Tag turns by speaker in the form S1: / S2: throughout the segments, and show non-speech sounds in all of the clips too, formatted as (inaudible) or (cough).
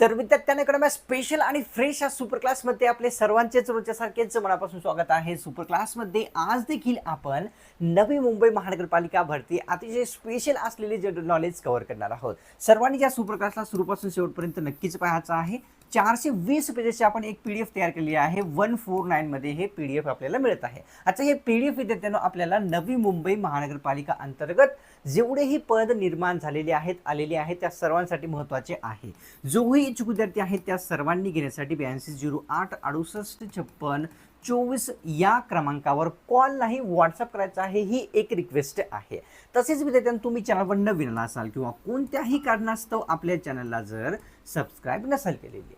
S1: तर विद्यार्थ्यांकडे स्पेशल आणि फ्रेश या सुपर क्लासमध्ये आपले सर्वांचेच रोजच्यासारखेच मनापासून स्वागत आहे. सुपर क्लासमध्ये आज देखील आपण नवी मुंबई महानगरपालिका भरती अतिशय स्पेशल असलेले जनरल नॉलेज कव्हर करणार आहोत. सर्वांनी या सुपर क्लासला सुरूपासून शेवटपर्यंत नक्कीच पाहायचं आहे. चारशे वीस पेजेसची आपण एक पी डी एफ तयार केली आहे. वन फोर नाईनमध्ये हे पी डी एफ आपल्याला मिळत आहे. आता हे पी डी एफ विद्यार्थ्यांना आपल्याला नवी मुंबई महानगरपालिका अंतर्गत जेवढेही पद निर्माण झालेले आहेत आलेले आहेत त्या सर्वांसाठी महत्त्वाचे आहे. जोही इच्छुक विद्यार्थी आहेत त्या सर्वांनी घेण्यासाठी ब्याऐंशी झिरो आठ अडुसष्ट छप्पन चोवीस या क्रमांकावर कॉल नाही व्हॉट्सअप करायचा आहे ही एक रिक्वेस्ट आहे. तसेच विद्यार्थ्यांना तुम्ही चॅनलवर नवीन असाल किंवा कोणत्याही कारणास्तव आपल्या चॅनलला जर सबस्क्राईब नसाल केलेली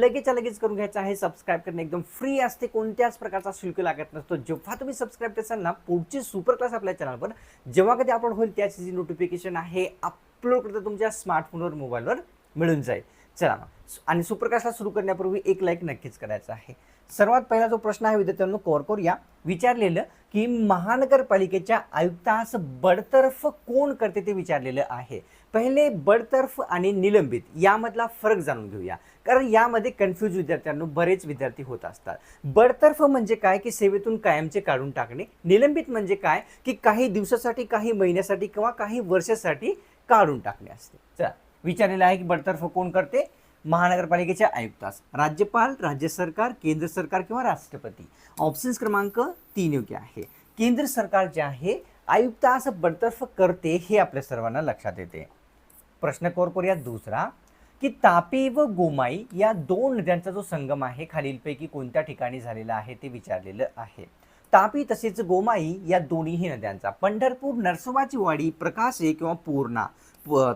S1: लगेच लगेच करून घ्यायचं आहे. सबस्क्राईब करणे एकदम फ्री असते कोणत्याच प्रकारचा शुल्क लागत नसतो. जेव्हा तुम्ही सबस्क्राईब कराल ना पुढची सुपर क्लास आपल्या चॅनलवर जेव्हा कधी अपलोड होईल त्याची जी नोटिफिकेशन आहे अपलोड करता तुमच्या स्मार्टफोनवर मोबाईलवर मिळून जाईल. चला मग आणि सुप्रकाशला सुरू करण्यापूर्वी एक लाईक नक्कीच करायचा आहे. सर्वात पहिला जो प्रश्न आहे विद्यार्थ्यांनो कोर करूया. विचारलेलं की महानगरपालिकेच्या आयुक्तास बडतर्फ कोण करते ते विचारलेलं आहे. पहिले बडतर्फ आणि निलंबित यामधला फरक जाणून घेऊया. कारण यामध्ये कन्फ्यूज विद्यार्थ्यांनो बरेच विद्यार्थी होत असतात. बडतर्फ म्हणजे काय? की सेवेतून कायमचे काढून टाकणे. निलंबित म्हणजे काय? की काही दिवसासाठी काही महिन्यासाठी किंवा काही वर्षासाठी काढून टाकणे असते. चला. विचारलेलं आहे की बडतर्फ कोण करते? महानगरपालिकेच्या आयुक्तास राज्यपाल राज्य सरकार केंद्र सरकार किंवा राष्ट्रपती. ऑप्शन्स क्रमांक तीन योग्य आहे. केंद्र सरकार जे आहे आयुक्तास बडतर्फ करते हे आपल्या सर्वांना लक्षात येते. प्रश्न कोर करूया दुसरा की तापी व गोमाई या दोन नद्यांचा जो संगम आहे खालीलपैकी कोणत्या ठिकाणी झालेला आहे ते विचारलेलं आहे. तापी तसेच गोमाई या दोन्हीही नद्यांचा. पंढरपूर नरसोबाची वाडी प्रकाशे किंवा पूर्णा.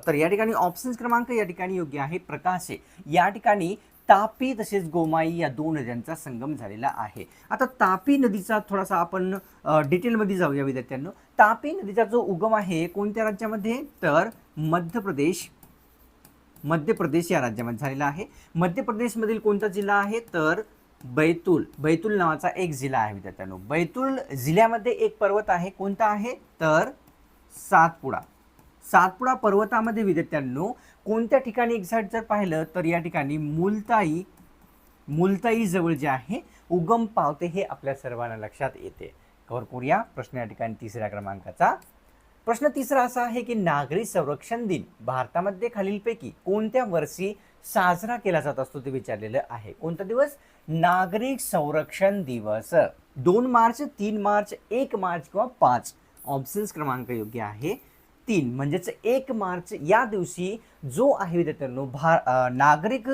S1: तर या ठिकाणी ऑप्शन क्रमांक या ठिकाणी योग्य आहे. प्रकाशे. या ठिकाणी तापी तसेच गोमाई या दोन नद्यांचा संगम झालेला आहे. आता तापी नदीचा थोडासा आपण डिटेलमध्ये जाऊया विद्यार्थ्यांनो. तापी नदीचा जो उगम आहे कोणत्या राज्यामध्ये? तर मध्य प्रदेश मध्य प्रदेश या राज्यामध्ये झालेला आहे. मध्य प्रदेशमधील कोणता जिल्हा आहे? तर बैतूल बैतूल नावाचा एक जिल्हा आहे विद्यार्थ्यांनो. बैतूल जिल्ह्यामध्ये एक पर्वत आहे. कोणता आहे? तर सातपुडा. सातपुडा पर्वतामध्ये विद्यार्थ्यांनो कोणत्या ठिकाणी एक्झॅक्ट जर पाहिलं तर या ठिकाणी मुलताई मुलताई जवळ जे आहे उगम पावते हे आपल्या सर्वांना लक्षात येते. कव्हर करूया. प्रश्न या ठिकाणी तिसऱ्या क्रमांकाचा. प्रश्न तिसरा असा आहे की नागरी संरक्षण दिन भारतामध्ये खालीलपैकी कोणत्या वर्षी साजरा केला जात असतो ते विचारलेलं आहे. कोणता दिवस? नागरिक संरक्षण दिवस. दोन मार्च तीन मार्च एक मार्च किंवा पाच. ऑप्शन्स क्रमांक योग्य आहे. तीन. म्हणजेच एक मार्च या दिवशी जो आहे विद्यार्थ्यांनो भा नागरिक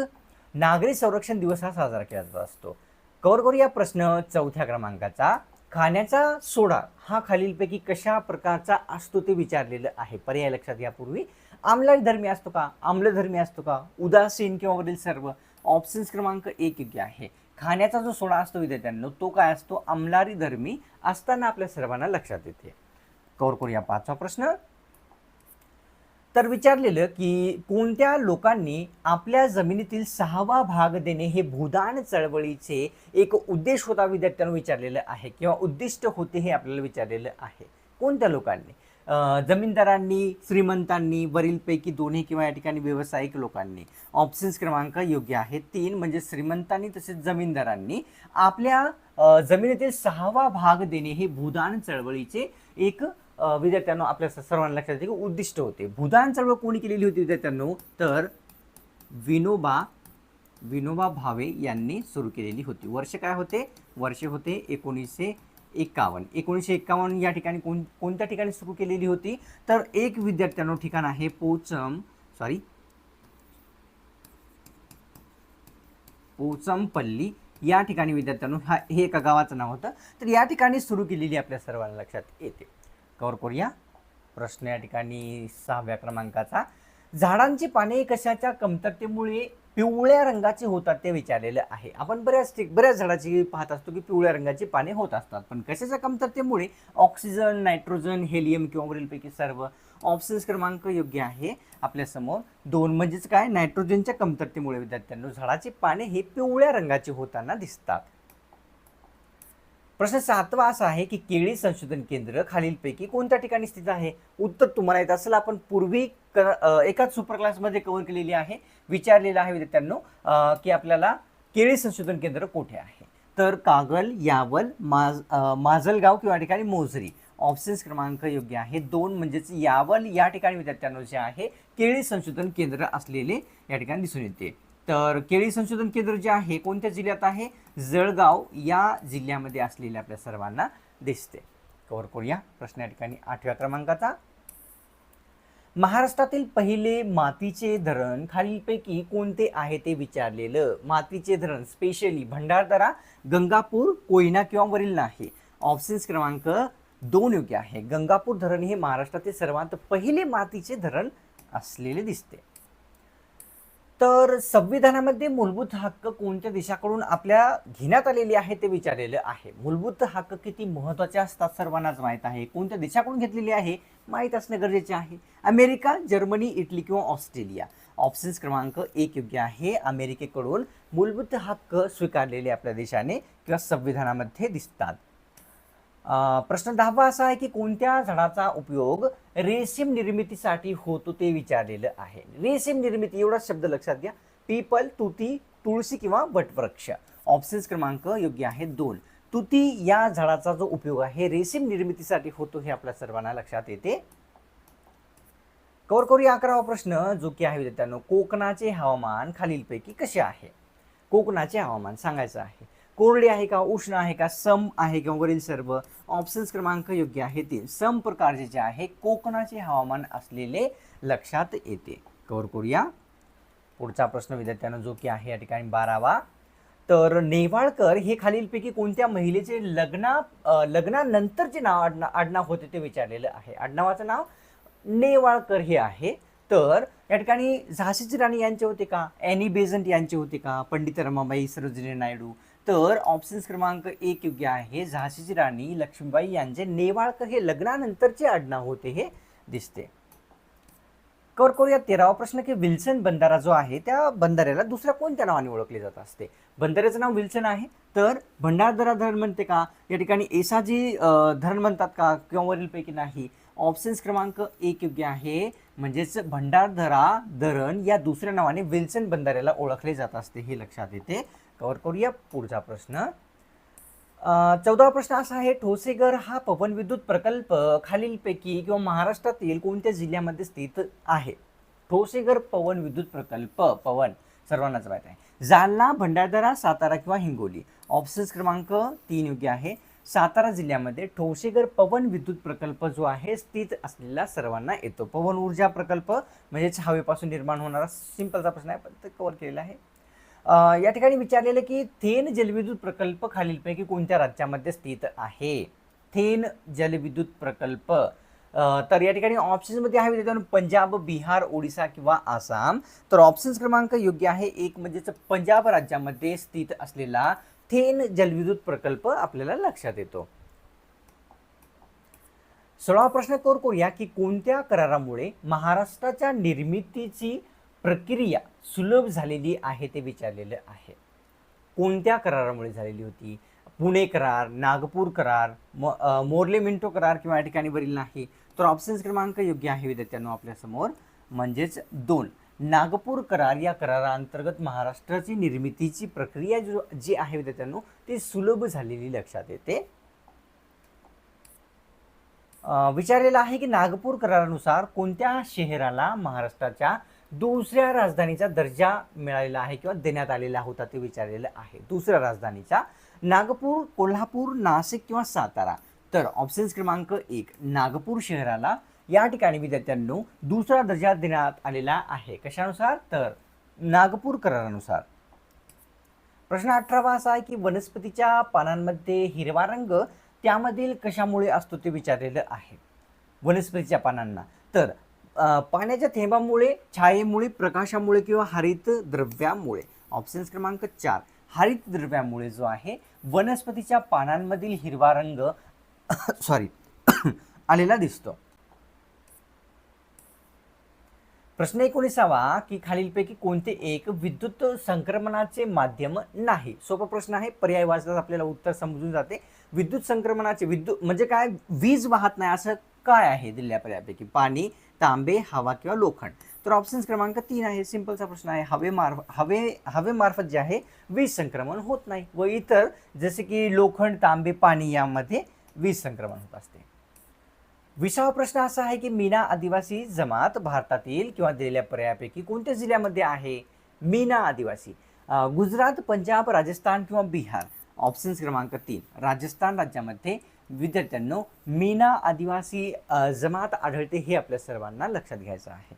S1: नागरिक संरक्षण दिवस हा साजरा केला जात असतो. कवर करूया प्रश्न चौथ्या क्रमांकाचा. खाण्याचा सोडा हा खालीलपैकी कशा प्रकारचा असतो ते विचारलेलं आहे. पर्याय लक्षात यापूर्वी आम्लधर्मी धर्मी असतो का? आम्लधर्मी असतो का? उदासीन किंवा वरील सर्व. ऑप्शन्स क्रमांक एक योग्य आहे. खाण्याचा जो सोडा असतो विद्यार्थ्यांना तो काय असतो? आमलारी धर्मी असताना आपल्या सर्वांना लक्षात येते. कवर करूया पाचवा प्रश्न. तर विचारलेलं की कोणत्या लोकांनी आपल्या जमिनीतील सहावा भाग देणे हे भूदान चळवळीचे एक उद्देश होता विद्यार्थ्यांना विचारलेलं आहे किंवा उद्दिष्ट होते हे आपल्याला विचारलेलं आहे. कोणत्या लोकांनी? जमीनदारांनी श्रीमंतांनी वरीलपैकी दोन्ही किंवा या ठिकाणी व्यावसायिक लोकांनी. ऑप्शन्स क्रमांक योग्य आहे तीन म्हणजे श्रीमंतांनी तसेच जमीनदारांनी. आपल्या जमिनीतील सहावा भाग देणे हे भूदान चळवळीचे एक विद्यार्थ्यांना आपल्या स- सर्वांना लक्षात येते की उद्दिष्ट होते. भूदान चळवळ कोणी केलेली होती विद्यार्थ्यांनो? तर विनोबा विनोबा भावे यांनी सुरू केलेली होती. वर्ष काय होते? वर्ष होते एकोणीसशे एकावन्न. एकोणीसशे एकावन्न या ठिकाणी कोण कोणत्या ठिकाणी सुरू केलेली होती? तर एक विद्यार्थ्यांनो ठिकाण आहे पोचम सॉरी पोचमपल्ली. या ठिकाणी विद्यार्थ्यांनो हा हे एका गावाचं नाव होतं. तर या ठिकाणी सुरू केलेली आपल्या सर्वांना लक्षात येते. कवर करूया. प्रश्न या ठिकाणी सहाव्या क्रमांकाचा. झाडांची पाने कशाच्या कमतरतेमुळे पिवळ्या रंगाचे होतात ते विचारलेलं आहे. आपण बऱ्याच ठिक बऱ्याच झाडाची पाहत असतो की पिवळ्या रंगाची पाने होत असतात. पण कशाच्या कमतरतेमुळे ऑक्सिजन नायट्रोजन हेलियम किंवा वरीलपैकी सर्व ऑप्शन्स क्रमांक योग्य आहे? आपल्यासमोर दोन म्हणजेच काय? नायट्रोजनच्या कमतरतेमुळे विद्यार्थ्यांना झाडाची पाने हे पिवळ्या रंगाची होताना दिसतात. प्रश्न सातवा असा आहे की केळी संशोधन केंद्र खालीलपैकी कोणत्या ठिकाणी स्थित आहे? उत्तर तुम्हाला येत असेल आपण पूर्वी क एकाच सुपर क्लासमध्ये कव्हर केलेली आहे. विचारलेलं आहे विद्यार्थ्यांनो की आपल्याला केळी संशोधन केंद्र कुठे आहे? तर कागल यावल माज माजलगाव किंवा ठिकाणी मोझरी. ऑप्शन्स क्रमांक योग्य आहे. दोन म्हणजेच यावल या ठिकाणी विद्यार्थ्यांनो जे आहे केळी संशोधन केंद्र असलेले या ठिकाणी दिसून येते. तर केळी संशोधन केंद्र जे आहे कोणत्या जिल्ह्यात आहे? जळगाव या जिल्ह्यामध्ये असलेले आपल्या सर्वांना दिसते. कवर करूया प्रश्न या ठिकाणी आठव्या क्रमांकाचा. महाराष्ट्रातील पहिले मातीचे धरण खालीलपैकी कोणते आहे ते विचारलेलं? मातीचे धरण स्पेशली भंडारदरा गंगापूर कोयना किंवा वरील नाही. ऑप्शन्स क्रमांक दोन योग्य आहे. गंगापूर धरण हे महाराष्ट्रातील सर्वात पहिले मातीचे धरण असलेले दिसते. तर संविधानामध्ये मूलभूत हक्क कोणत्या देशाकडून आपल्या घेण्यात आलेले आहे ते विचारलेलं आहे. मूलभूत हक्क किती महत्त्वाचे असतात सर्वांनाच माहीत आहे. कोणत्या देशाकडून घेतलेले आहे? माहीत असणे गरजेचे आहे. अमेरिका जर्मनी इटली किंवा ऑस्ट्रेलिया. ऑप्शन्स क्रमांक एक योग्य आहे. अमेरिकेकडून मूलभूत हक्क स्वीकारलेले आपल्या देशाने किंवा संविधानामध्ये दिसतात. प्रश्न दहावा असा आहे की कोणत्या झाडाचा उपयोग रेशीम निर्मितीसाठी होतो ते विचारलेलं आहे. रेशीम निर्मिती एवढा शब्द लक्षात घ्या. पीपल तुती तुळशी किंवा वटवृक्ष. ऑप्शन्स क्रमांक योग्य आहे दोन. तुती या झाडाचा जो उपयोग आहे रेशीम निर्मितीसाठी होतो हे आपल्या सर्वांना लक्षात येते. कवर करूया अकरावा प्रश्न जो की आहे विद्यार्थ्यांनो कोकणाचे हवामान खालीलपैकी कसे आहे? कोकणाचे हवामान सांगायचं आहे. कोरडे आहे का उष्ण आहे का सम आहे किंवा वरील सर्व ऑप्शन्स क्रमांक योग्य आहे ते सम प्रकारचे जे आहे कोकणाचे हवामान असलेले लक्षात येते. कवर करूया. पुढचा प्रश्न विद्यार्थ्यांना जो की आहे या ठिकाणी बारावा. तर नेवाळकर हे खालीलपैकी कोणत्या महिलेचे लग्ना लग्नानंतरचे नाव आडना आडनाव होते ते विचारलेलं आहे. आडनावाचं नाव नेवाळकर हे आहे. तर या ठिकाणी झाशीची राणी यांचे होते का? ॲनी बेझंट यांचे होते का? पंडित रमाबाई सरोजिनी नायडू तर ऑप्शन्स क्रमांक एक योग्य आहे. झाशीची राणी लक्ष्मीबाई यांचे नेवाळकर हे लग्नानंतरचे आडनाव होते हे दिसते. कवर करूया तेरावा प्रश्न की विल्सन बंधारा जो आहे त्या बंधाऱ्याला दुसऱ्या कोणत्या नावाने ओळखले जात असते? बंधाऱ्याचं नाव विल्सन आहे तर भंडारदरा धरण म्हणते का? या ठिकाणी एसाजी धरण म्हणतात का? किंवा वरीलपैकी नाही. ऑप्शन्स क्रमांक एक योग्य आहे. म्हणजेच भंडारधरा धरण या दुसऱ्या नावाने विल्सन बंधाऱ्याला ओळखले जात असते हे लक्षात येते. कवर करूया पुढचा प्रश्न. चौदा चौदावा प्रश्न असा आहे ठोसेघर हा पवनविद्युत प्रकल्प खालीलपैकी किंवा महाराष्ट्रातील कोणत्या जिल्ह्यामध्ये स्थित आहे? ठोसेघर पवन विद्युत प्रकल्प पवन सर्वांनाच माहीत आहे. जालना भंडारदरा सातारा किंवा हिंगोली. ऑप्शन्स क्रमांक तीन योग्य आहे. सातारा जिल्ह्यामध्ये ठोसेघर पवन विद्युत प्रकल्प जो आहे स्थित असलेला सर्वांना येतो. पवन ऊर्जा प्रकल्प म्हणजेच हवेपासून निर्माण होणारा सिंपलचा प्रश्न आहे पण ते कव्हर केलेला आहे. या ठिकाणी विचारलेलं की थेन जलविद्युत प्रकल्प खालीलपैकी कोणत्या राज्यामध्ये स्थित आहे? थेन जलविद्युत प्रकल्प. तर या ठिकाणी ऑप्शन्समध्ये आहे विद्यार्थ्यांनो पंजाब बिहार ओडिसा किंवा आसाम. तर ऑप्शन्स क्रमांक योग्य आहे. एक म्हणजेच पंजाब राज्यामध्ये स्थित असलेला थेन जलविद्युत प्रकल्प आपल्याला लक्षात येतो. सोळावा प्रश्न कोर करूया की कोणत्या करारामुळे महाराष्ट्राच्या निर्मितीची प्रक्रिया सुलभ झालेली आहे ते विचारलेलं आहे. कोणत्या करारामुळे झालेली होती? पुणे करार नागपूर करार म मोर्ले मिंटो करार किंवा या ठिकाणी वरील नाही. तर ऑप्शन्स क्रमांक योग्य आहे विद्यार्थ्यांनो आपल्यासमोर म्हणजेच दोन. नागपूर करार या कराराअंतर्गत महाराष्ट्राची निर्मितीची प्रक्रिया जो जी आहे विद्यार्थ्यांनो ती सुलभ झालेली लक्षात येते. विचारलेलं आहे की नागपूर करारानुसार कोणत्या शहराला महाराष्ट्राच्या दुसऱ्या राजधानीचा दर्जा मिळालेला आहे किंवा देण्यात आलेला होता ते विचारलेलं आहे. दुसऱ्या राजधानीचा नागपूर कोल्हापूर नाशिक किंवा सातारा. तर ऑप्शन्स क्रमांक एक नागपूर शहराला या ठिकाणी विद्यार्थ्यांनो दुसरा दर्जा देण्यात आलेला आहे. कशानुसार? तर नागपूर करारानुसार प्रश्न अठरावा असा आहे की वनस्पतीच्या पानांमध्ये हिरवा रंग त्यामधील कशामुळे असतो ते विचारलेलं आहे. वनस्पतीच्या पानांना. तर पाण्याच्या थेंबामुळे छायेमुळे प्रकाशामुळे किंवा हरित द्रव्यामुळे. ऑप्शन्स क्रमांक चार. हरित द्रव्यामुळे जो आहे वनस्पतीच्या पानांमधील हिरवा रंग (coughs) सॉरी (coughs) आलेला दिसतो. प्रश्न एकोणीसावा की खालीलपैकी कोणते एक विद्युत संक्रमणाचे माध्यम नाही? सोपा प्रश्न आहे पर्याय वाचल्यास आपल्याला उत्तर समजून जाते. विद्युत संक्रमणाचे विद्युत म्हणजे काय? वीज वाहत नाही असं काय आहे दिलेल्या पर्यायापैकी पाणी तांबे हवा किंवा लोखंड. तर ऑप्शन्स क्रमांक तीन आहे सिंपलचा प्रश्न आहे. हवेमार्फ हवे हवेमार्फत जे आहे वीज संक्रमण होत नाही. व इतर जसे की लोखंड तांबे पाणी यामध्ये वीज संक्रमण होत असते. विसावा प्रश्न असा आहे की मीना आदिवासी जमात भारतातील किंवा दिलेल्या पर्यायापैकी कोणत्या जिल्ह्यामध्ये आहे? मीना आदिवासी. गुजरात पंजाब राजस्थान किंवा बिहार. ऑप्शन्स क्रमांक तीन. राजस्थान राज्यामध्ये विद्यार्थ्यांनो मीना आदिवासी जमात आढळते हे आपल्या सर्वांना लक्षात घ्यायचं आहे.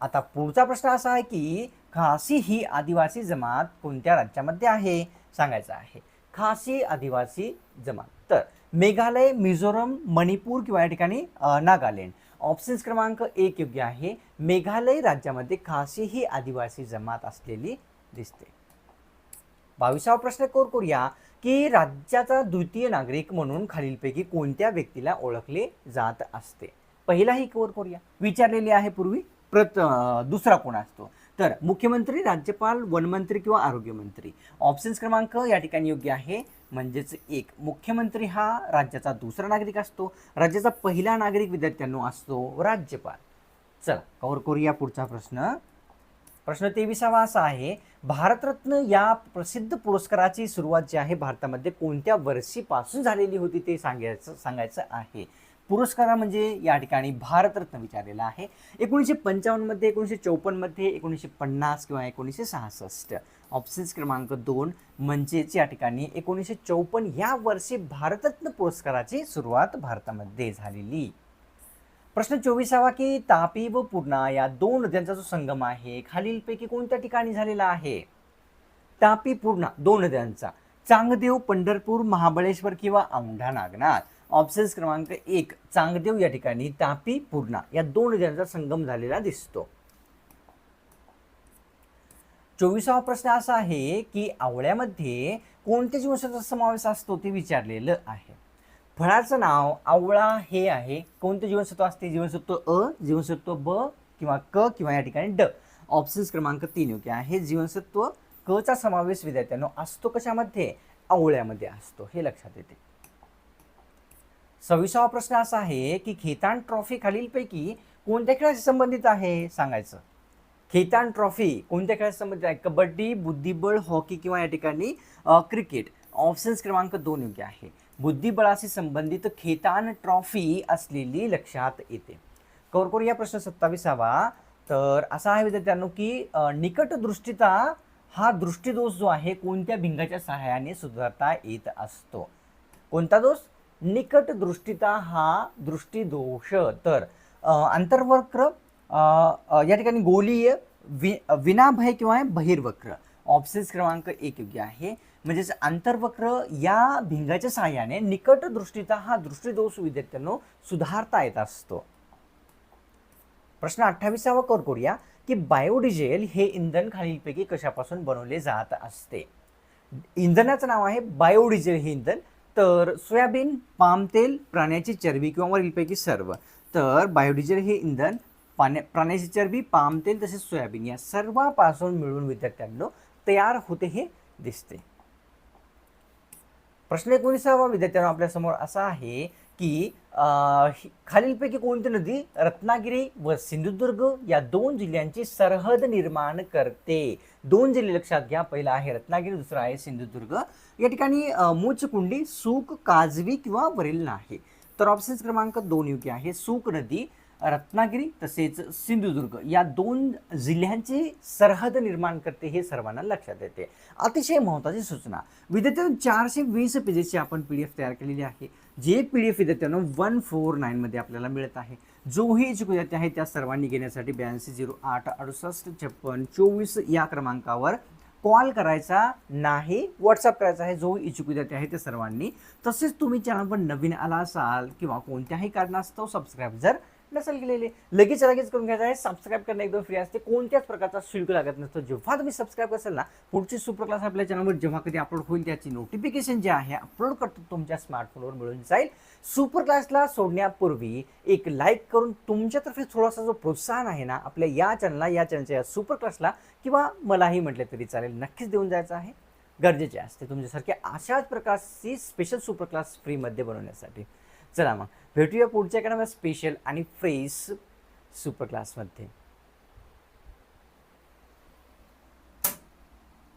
S1: आता पुढचा प्रश्न असा आहे की खासी ही आदिवासी जमात कोणत्या राज्यामध्ये आहे? सांगायचं आहे. खासी आदिवासी जमात. तर मेघालय मिझोरम मणिपूर किंवा या ठिकाणी नागालँड. ऑप्शन्स क्रमांक एक योग्य आहे. मेघालय राज्यामध्ये खासी ही आदिवासी जमात असलेली दिसते. बावीसावा प्रश्न कोर करूया की राज्याचा द्वितीय नागरिक म्हणून खालीलपैकी कोणत्या व्यक्तीला ओळखले जात असते? पहिलाही कोर करूया. विचारलेली आहे पूर्वी. प्रत दुसरा कोण असतो? तर मुख्यमंत्री राज्यपाल वनमंत्री किंवा आरोग्यमंत्री. ऑप्शन्स क्रमांक या ठिकाणी योग्य आहे. म्हणजेच एक मुख्यमंत्री हा राज्याचा दुसरा नागरिक असतो. राज्याचा पहिला नागरिक विद्यार्थ्यांनो असतो राज्यपाल. चला कवर करूया पुढचा प्रश्न. प्रश्न तेविसावा असा आहे भारतरत्न या प्रसिद्ध पुरस्काराची सुरुवात जी आहे भारतामध्ये कोणत्या वर्षीपासून झालेली होती ते सांगायचं सांगायचं आहे. पुरस्कार म्हणजे या ठिकाणी भारतरत्न विचारलेला आहे. एकोणीसशे पंचावन्नमध्ये एकोणीसशे चौपन्नमध्ये एकोणीसशे पन्नास किंवा एकोणीसशे सहासष्ट. ऑप्शन्स क्रमांक दोन म्हणजेच या ठिकाणी एकोणीसशे चौपन्न या वर्षी भारतरत्न पुरस्काराची सुरुवात भारतामध्ये झालेली. प्रश्न चोवीसावा की तापी व पूर्णा या दोन नद्यांचा जो संगम आहे खालीलपैकी कोणत्या ठिकाणी झालेला आहे? तापी पूर्णा दोन नद्यांचा. चांगदेव पंढरपूर महाबळेश्वर किंवा औंढा नागनाथ. ऑप्शन्स क्रमांक एक चांगदेव या ठिकाणी तापी पूर्णा या दोन नद्यांचा संगम झालेला दिसतो. चोवीसावा प्रश्न असा आहे की आवळ्यामध्ये कोणत्या जीवनसत्वाचा समावेश असतो ते विचारलेलं आहे. फळाचं नाव आवळा हे आहे. कोणतं जीवनसत्व असते? जीवनसत्व अ जीवनसत्व ब किंवा क किंवा या ठिकाणी ड. ऑप्शन्स क्रमांक तीन योग्य आहे जीवनसत्व क चा समावेश विद्यार्थ्यांनो असतो कशामध्ये? आवळ्यामध्ये असतो. हे लक्षात येते. सव्वीसावा प्रश्न असा आहे की खेतान ट्रॉफी खालीलपैकी कोणत्या खेळाशी संबंधित आहे? सांगायचं. खेतान ट्रॉफी कोणत्या खेळाशी संबंधित आहे? कबड्डी बुद्धिबळ हॉकी किंवा या ठिकाणी क्रिकेट. ऑप्शन्स क्रमांक दोन योग्य आहे. बुद्धिबळाशी संबंधित खेतान ट्रॉफी असलेली लक्षात येते. कवर या प्रश्न सत्तावीसावा. तर असा आहे विद्यार्थ्यांनो की अ, निकट दृष्टीचा हा दृष्टीदोष जो आहे कोणत्या भिंगाच्या सहाय्याने सुधारता येत असतो? कोणता दोष? निकट दृष्टीचा हा दृष्टीदोष. तर आंतरवक्र या ठिकाणी गोलीय वि विनाभय किंवा बहिर्वक्र. ऑप्शन्स क्रमांक एक योग्य आहे. म्हणजेच आंतरवक्र या भिंगाच्या सहाय्याने निकट दृष्टीचा हा दृष्टीदोष विद्यार्थ्यांनो सुधारता येत असतो. प्रश्न अठ्ठावीसावा कर करूया की बायोडिझेल हे इंधन खालीलपैकी कशापासून बनवले जात असते? इंधनाचं नाव आहे बायोडिझेल हे इंधन. तर सोयाबीन पाम तेल प्राण्याची चरबी किंवा वरीलपैकी सर्व. तर बायोडिझेल हे इंधन पाण्या प्राण्याची चरबी पाम तेल तसेच सोयाबीन या सर्वापासून मिळून विद्यार्थ्यांनो तयार होते हे दिसते. प्रश्न एकोणीसावा विद्यार्थ्यांना आपल्यासमोर असा आहे की खालीलपैकी कोणती नदी? रत्नागिरी व सिंधुदुर्ग या दोन जिल्ह्यांची सरहद निर्माण करते. दोन जिल्हे लक्षात घ्या. पहिला आहे रत्नागिरी दुसरा आहे सिंधुदुर्ग. या ठिकाणी मूचकुंडी सूक काजवी किंवा वरील नाही. तर ऑप्शन क्रमांक दोन योग्य आहे. सूक नदी रत्नागिरी तसेच सिंधुदुर्ग या दोन जिल्ह्यांची सरहद निर्माण करते हे सर्वांना लक्षात येते. अतिशय महत्त्वाची सूचना. विद्यार्थ्यांनो चारशे वीस पेजेसची आपण पी डी एफ तयार केलेली आहे. जे पी डी एफ विद्यार्थ्यानं वन फोर नाईनमध्ये आपल्याला मिळत आहे. जोही इच्छुक विद्यार्थी आहे त्या सर्वांनी घेण्यासाठी ब्याऐंशी झिरो आठ अडुसष्ट छप्पन चोवीस या क्रमांकावर कॉल करायचा नाही व्हॉट्सअप करायचा आहे जो इच्छुक विद्यार्थी आहे त्या सर्वांनी. तसेच तुम्ही चॅनलवर नवीन आला असाल किंवा कोणत्याही कारणास्तव सबस्क्राईब जर नसेल गेलेली लगेच लगेच करून घ्यायचं आहे. सबस्क्राईब करणं एकदम फ्री असते. कोणत्याच प्रकारचा शुल्क लागत नसतो. जेव्हा तुम्ही सबस्क्राईब असेल ना पुढची सुपर क्लास आपल्या चॅनलवर जेव्हा कधी अपलोड होईल त्याची नोटिफिकेशन जे आहे अपलोड करतो तुमच्या स्मार्टफोनवर मिळून जाईल. सुपर क्लासला सोडण्यापूर्वी एक लाईक करून तुमच्यातर्फे थोडासा जो प्रोत्साहन आहे ना आपल्या या चॅनलला या चॅनलच्या या सुपर क्लासला किंवा मलाही म्हटलं तरी चालेल नक्कीच देऊन जायचं आहे. गरजेचे असते तुमच्यासारख्या अशाच प्रकारची स्पेशल सुपर क्लास फ्रीमध्ये बनवण्यासाठी. चला मग. भेटूया पुढच्या कडे स्पेशल आणि फ्रेश सुपर क्लासमध्ये